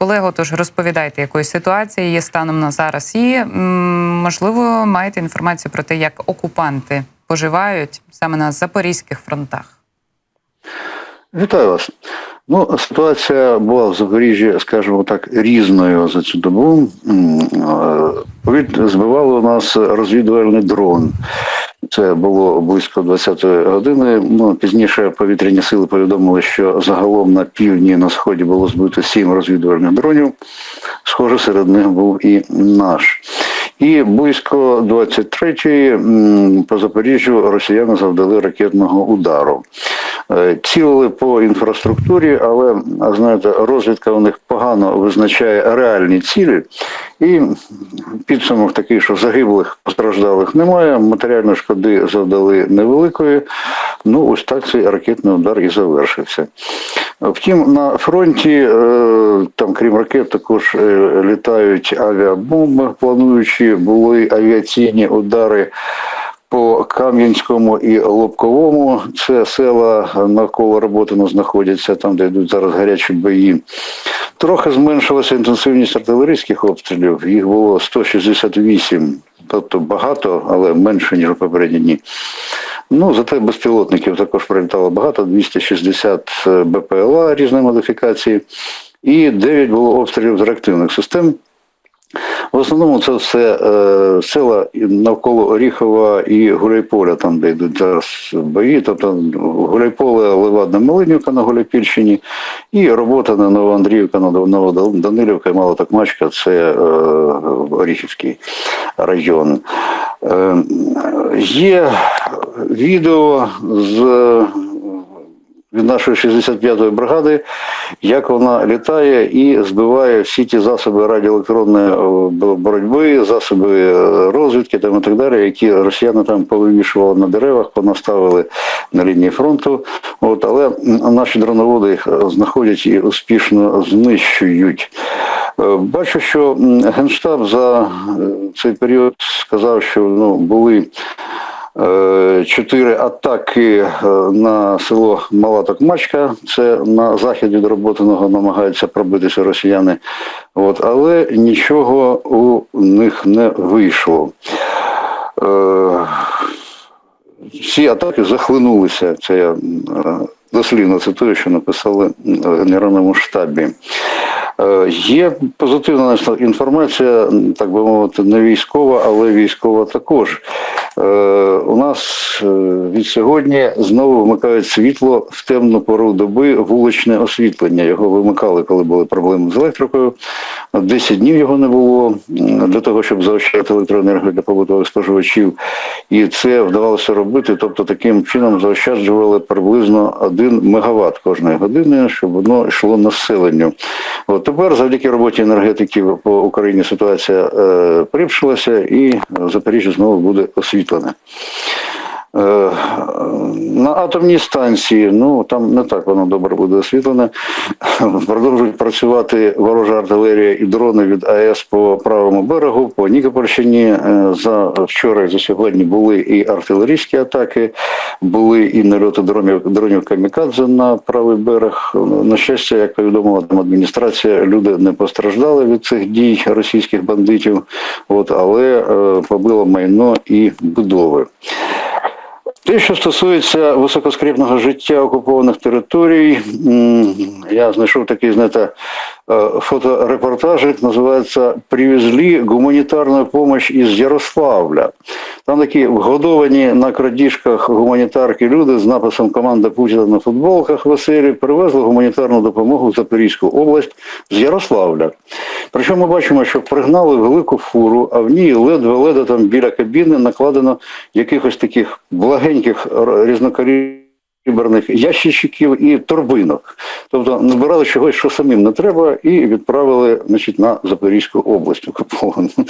Колего, тож розповідайте, якою ситуація є станом на зараз, і можливо маєте інформацію про те, як окупанти поживають саме на запорізьких фронтах. Вітаю вас. Ну, ситуація була в Запоріжжі, скажімо так, різною за цю добу. Е, збивало у нас розвідувальний дрон. Це було близько 20-ї години. Ну, пізніше повітряні сили повідомили, що загалом на півдні на сході було збито сім розвідувальних дронів. Схоже, серед них був і наш. І близько 23-ї по Запоріжжю росіяни завдали ракетного удару. Е, Цілили по інфраструктурі, але знаєте, розвідка у них погано визначає реальні цілі, і підсумок такий, що загиблих постраждалих немає, матеріальної шкоди завдали невеликої. Ну, ось так цей ракетний удар і завершився. Втім, на фронті, е, там, крім ракет, також е, літають авіабомби, плануючи були авіаційні удари по Кам'янському і Лобковому. Це села навколо Роботино знаходяться, там, де йдуть зараз гарячі бої. Трохи зменшилася інтенсивність артилерійських обстрілів. Їх було 168, тобто багато, але менше, ніж у попередні дні. Ну, зате безпілотників також прилітало багато, 260 БПЛА різної модифікації, і 9 було обстрілів з реактивних систем. В основному це все е, села навколо Оріхова і Гуляйполя, там, де йдуть зараз бої. Тобто Гуляйполе, Левадна Малинівка на Гуляйпільщині і робота на Новоандріївка, на Новоданилівка і Малотокмачка, це е, Оріхівський район. Е, є відео з від нашої 65-ї бригади, як вона літає і збиває всі ті засоби радіоелектронної е, боротьби, засоби е, розвідки там і так далі, які росіяни там повивішували на деревах, понаставили на лінії фронту. От, але наші дроноводи їх знаходять і успішно знищують. Е, Бачу, що Генштаб за цей період сказав, що ну, були чотири атаки на село Мала Токмачка, це на захід від Роботиного намагаються пробитися росіяни, От, але нічого у них не вийшло. Всі атаки захлинулися. Це я дослівно цитую, що написали в Генеральному штабі. Є позитивна інформація, так би мовити, не військова, але військова також. У нас від сьогодні знову вмикають світло в темну пору доби вуличне освітлення. Його вимикали, коли були проблеми з електрикою. 10 днів його не було для того, щоб заощадити електроенергію для побутових споживачів. І це вдавалося робити. Тобто таким чином заощаджували приблизно 1 мегаватт кожної години, щоб воно йшло населенню. От тепер, завдяки роботі енергетиків по Україні, ситуація е, припшилася, і Запоріжжя знову буде освітлене. Е, на атомній станції, ну там не так воно добре буде освітлене. Продовжують працювати ворожа артилерія і дрони від АЕС по правому берегу, по Нікопольщині. Е, за вчора і за сьогодні були і артилерійські атаки, були і нальоти дронів дронів камікадзе на правий берег. На щастя, як повідомила там адміністрація, люди не постраждали від цих дій російських бандитів, от але е, побило майно і будови. Те, що стосується високоскріпного життя окупованих територій, я знайшов такий, знаєте, фоторепортажик, називається Привезли гуманітарну допомогу із Ярославля. Там такі вгодовані на крадіжках гуманітарки люди з написом Команда Путіна на футболках веселі привезли гуманітарну допомогу в Запорізьку область з Ярославля. Причому ми бачимо, що пригнали велику фуру, а в ній ледве-ледве там біля кабіни накладено якихось таких благеньких різнокаліберних ящичків і торбинок. Тобто набирали чогось, що самим не треба, і відправили значить, на Запорізьку область окуповану.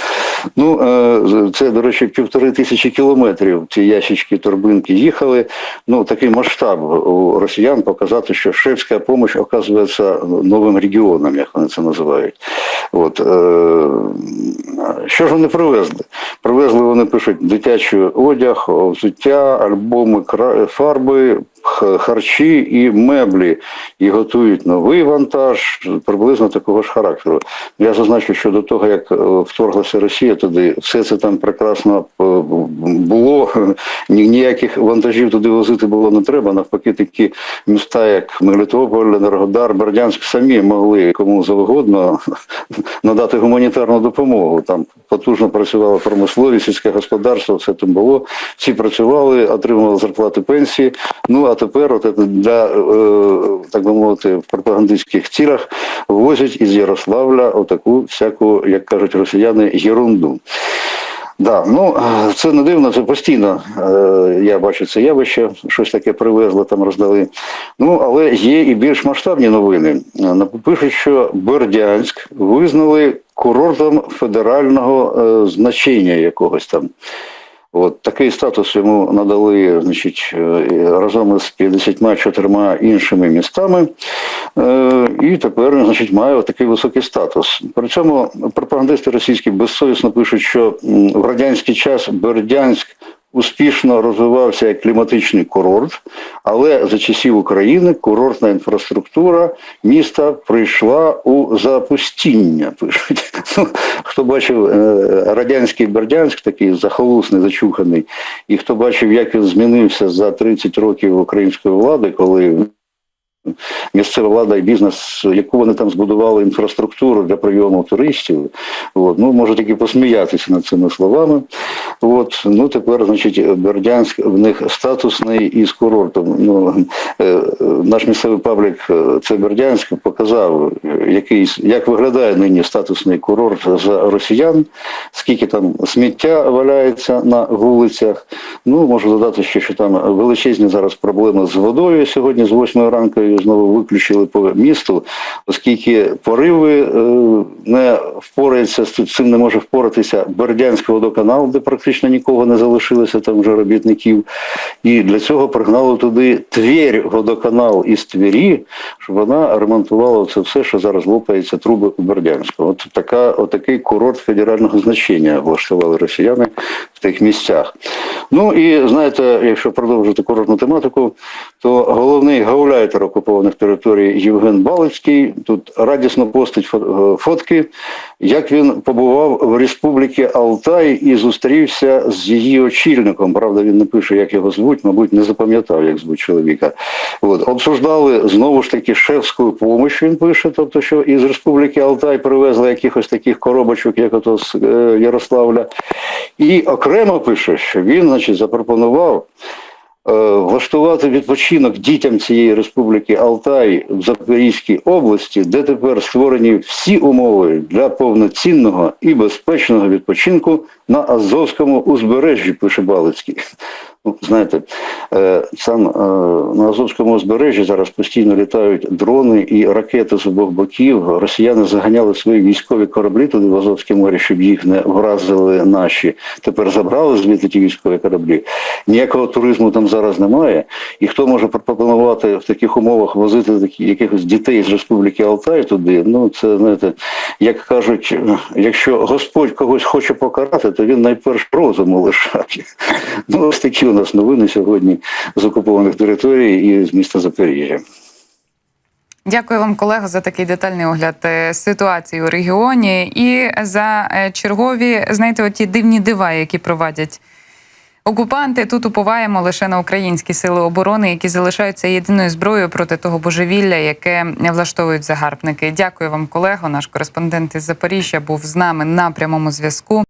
Ну, це, до речі, півтори тисячі кілометрів ці ящички, торбинки їхали. Ну, такий масштаб у росіян показати, що шефська допомога оказується новим регіоном, як вони це називають. От, Що ж вони привезли? Привезли, вони пишуть дитячий одяг, взуття, альбоми, фарби, харчі і меблі, і готують новий вантаж приблизно такого ж характеру. Я зазначу, що до того, як е, вторглася Росія туди, все це там прекрасно е, було. Ніяких вантажів туди возити було не треба. Навпаки, такі міста, як Мелітополь, Енергодар, Бердянськ, самі могли кому завгодно надати гуманітарну допомогу. Там потужно працювала промисловість, сільське господарство, все там було. Всі працювали, отримували зарплати пенсії. Ну а тепер, для е, так би мовити, пропагандистських цілях возять із Ярославля отаку всяку, як кажуть росіяни, єрунду. Да, ну це не дивно, це постійно. е, Я бачу це явище, щось таке привезли, там роздали. Ну, але є і більш масштабні новини. Е, Пишуть, що Бердянськ визнали курортом федерального значення якогось там. От такий статус йому надали значить, е, разом із 54 іншими містами, Е, і тепер значить, має такий високий статус. При цьому пропагандисти російські безсовісно пишуть, що в радянський час Бердянськ успішно розвивався як кліматичний курорт, але за часів України курортна інфраструктура міста прийшла у запустіння. Пишуть. Ну, хто бачив е, радянський Бердянськ, такий захолусний, зачуханий, і хто бачив, як він змінився за 30 років української влади, коли місцева влада і бізнес, яку вони там збудували інфраструктуру для прийому туристів. От, ну, може тільки посміятися над цими словами. От, ну, тепер, значить, Бердянськ в них статусний із курортом. Ну, е, наш місцевий паблік е, це Бердянськ показав, який, як виглядає нині статусний курорт за росіян, скільки там сміття валяється на вулицях. Ну, можу додати ще, що там величезні зараз проблеми з водою. Сьогодні з 8 ранку її знову виключили по місту, оскільки пориви е, не впорається з цим не може впоратися Бердянський водоканал, де практично нікого не залишилося, там вже робітників. І для цього пригнали туди Тверь водоканал із Твері, щоб вона ремонтувала це все, що зараз лопається труби у Бердянську. От така, отакий курорт федерального значення влаштували росіяни в тих місцях. Ну і знаєте, якщо продовжити курортну тематику, то головний гауляйтер окупованих територій Євген Балицький тут радісно постить е, фотки, як він побував в Республіці Алтай і зустрівся з її очільником. Правда, він не пише, як його звуть, мабуть, не запам'ятав, як звуть чоловіка. От обсуждали знову ж таки шефську допомогу, він пише, тобто, що із Республіки Алтай привезли якихось таких коробочок, як ото з е, Ярославля. І окремо пише, що він, значить, запропонував влаштувати відпочинок дітям цієї республіки Алтай в Запорізькій області, де тепер створені всі умови для повноцінного і безпечного відпочинку на Азовському узбережжі, пише Балицький. Ну, знаєте, е, сам е, на Азовському узбережжі зараз постійно літають дрони і ракети з обох боків. Росіяни заганяли свої військові кораблі туди в Азовське море, щоб їх не вразили наші. Тепер забрали звідти ті військові кораблі. Ніякого туризму там зараз немає. І хто може пропонувати в таких умовах возити такі якихось дітей з Республіки Алтай туди? Ну це знаєте, як кажуть, якщо Господь когось хоче покарати, то він найперш розуму лишає. Ну, ось такі у нас новини сьогодні з окупованих територій і з міста Запоріжжя. Дякую вам, колего, за такий детальний огляд е, ситуації у регіоні і за е, чергові, знаєте, оті дивні дива, які провадять окупанти. Тут уповаємо лише на українські сили оборони, які залишаються єдиною зброєю проти того божевілля, яке влаштовують загарбники. Дякую вам, колего. Наш кореспондент із Запоріжжя був з нами на прямому зв'язку.